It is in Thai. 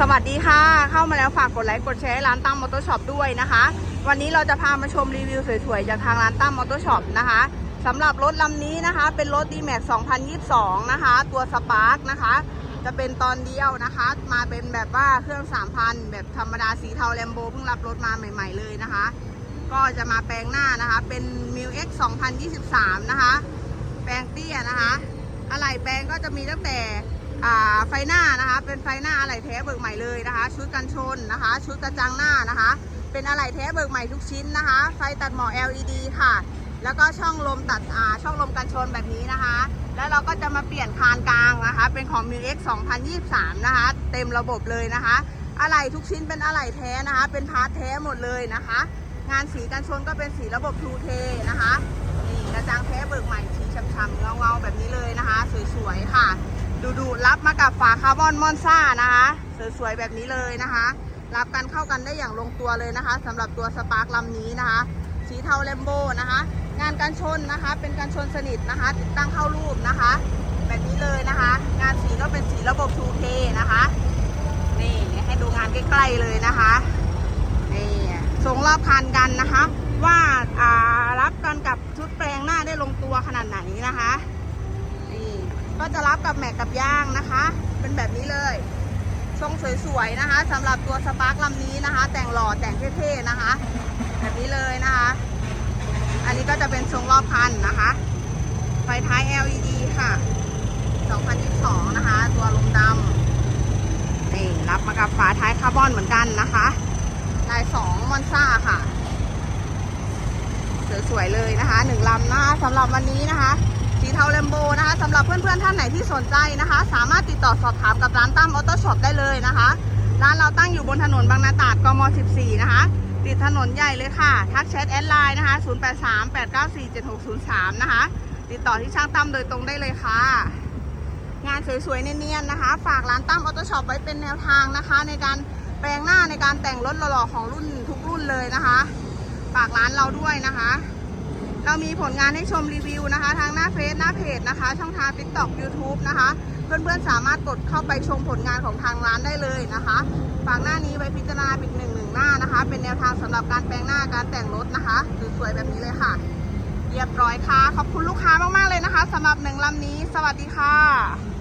สวัสดีค่ะ เข้ามาแล้วฝากกดไลค์กดแชร์ร้านตั้มมอเตอร์ช็อปด้วยนะคะ วันนี้เราจะพามาชมรีวิวสวยๆ จากทางร้านตั้มมอเตอร์ช็อปนะคะสำหรับรถลำนี้นะคะ เป็นรถ d m a x 2022 นะคะ ตัวสปาร์กนะคะ จะเป็นตอนเดียวนะคะ มาเป็นแบบว่าเครื่อง 3,000 แบบธรรมดาสีเทาแลมโบเพิ่งรับรถมาใหม่ ๆ เลยนะคะ ก็จะมาแปลงหน้านะคะ เป็น m i l X 2023 นะคะ แปลงเตี้ยนะคะ อะไหล่แปลงก็จะมีตั้งแต่ ไฟหน้านะคะ เป็นไฟหน้าอะไหล่แท้เบิกใหม่เลยนะคะ ชุดกันชนนะคะ ชุดกระจังหน้านะคะ เป็นอะไหล่แท้เบิกใหม่ทุกชิ้นนะคะ ไฟตัดหมอก LED ค่ะ แล้วก็ช่องลมตัดช่องลมกันชนแบบนี้นะคะ แล้วเราก็จะมาเปลี่ยนคานกลางนะคะ เป็นของ m i x 2023 นะคะ เต็มระบบเลยนะคะอะไหล่ทุกชิ้นเป็นอะไหล่แท้นะคะ เป็นพาร์ทแท้หมดเลยนะคะ งานสีกันชนก็เป็นสีระบบ 2K นะคะนี่กระจังแท้เบิกใหม่สีช้ำๆเงาๆแบบนี้เลยนะคะ สวยๆค่ะ ดูดูรับมากับฝาคาร์บอนมอนซ่านะคะ สวยๆแบบนี้เลยนะคะ รับกันเข้ากันได้อย่างลงตัวเลยนะคะสำหรับตัวสปาร์คลำนี้นะคะ สีเทาแลมโบนะคะ งานกันชนนะคะ เป็นกันชนสนิทนะคะ ติดตั้งเข้ารูปนะคะ แบบนี้เลยนะคะ งานสีก็เป็นสีระบบ 2K นะคะนี่ให้ดูงานใกล้ๆเลยนะคะนี่ส่งรอบคันกันนะคะ ว่ารับกันกับชุดแปลงหน้าได้ลงตัวขนาดไหน ก็จะรับกับแม็กกับย่างนะคะ เป็นแบบนี้เลยทรงสวยๆนะคะสำหรับตัวสปาร์คลำนี้นะคะ แต่งหล่อแต่งเท่ๆนะคะ แบบนี้เลยนะคะ อันนี้ก็จะเป็นทรงรอบคันนะคะ ไฟท้าย LED ค่ะ 2022 นะคะ ตัวลมดำนี่รับมากับฝาท้ายคาร์บอนเหมือนกันนะคะลายสองมอนซ่าค่ะ สวยๆเลยนะคะหนึ่งลำนะคะสำหรับวันนี้นะคะ เทาแลมโบนะคะสำหรับเพื่อนๆท่านไหนที่สนใจนะคะ สามารถติดต่อสอบถามกับร้านตั้มออโต้ช็อปได้เลยนะคะ ร้านเราตั้งอยู่บนถนนบางนาตราดกม 14 นะคะ ติดถนนใหญ่เลยค่ะ ทักแชทแอดไลน์นะคะ 0838947603 นะคะ ติดต่อที่ช่างตั้มโดยตรงได้เลยค่ะ งานสวยๆเนียนๆนะคะ ฝากร้านตั้มออโต้ช็อปไว้เป็นแนวทางนะคะ ในการแปลงหน้าในการแต่งรถหล่อๆของรุ่นทุกรุ่นเลยนะคะ ฝากร้านเราด้วยนะคะ เรามีผลงานให้ชมรีวิวนะคะ ทางหน้าเฟซหน้าเพจนะคะ ช่องทาง TikTok YouTube นะคะ เพื่อนๆสามารถกดเข้าไปชมผลงานของทางร้านได้เลยนะคะฝากหน้านี้ไว้พิจารณาเป็นหนึ่งหนึ่งหน้านะคะ เป็นแนวทางสำหรับการแปลงหน้าการแต่งรถนะคะสวยๆแบบนี้เลยค่ะเรียบร้อยค่ะ ขอบคุณลูกค้ามากๆเลยนะคะสำหรับหนึ่งลำนี้ สวัสดีค่ะ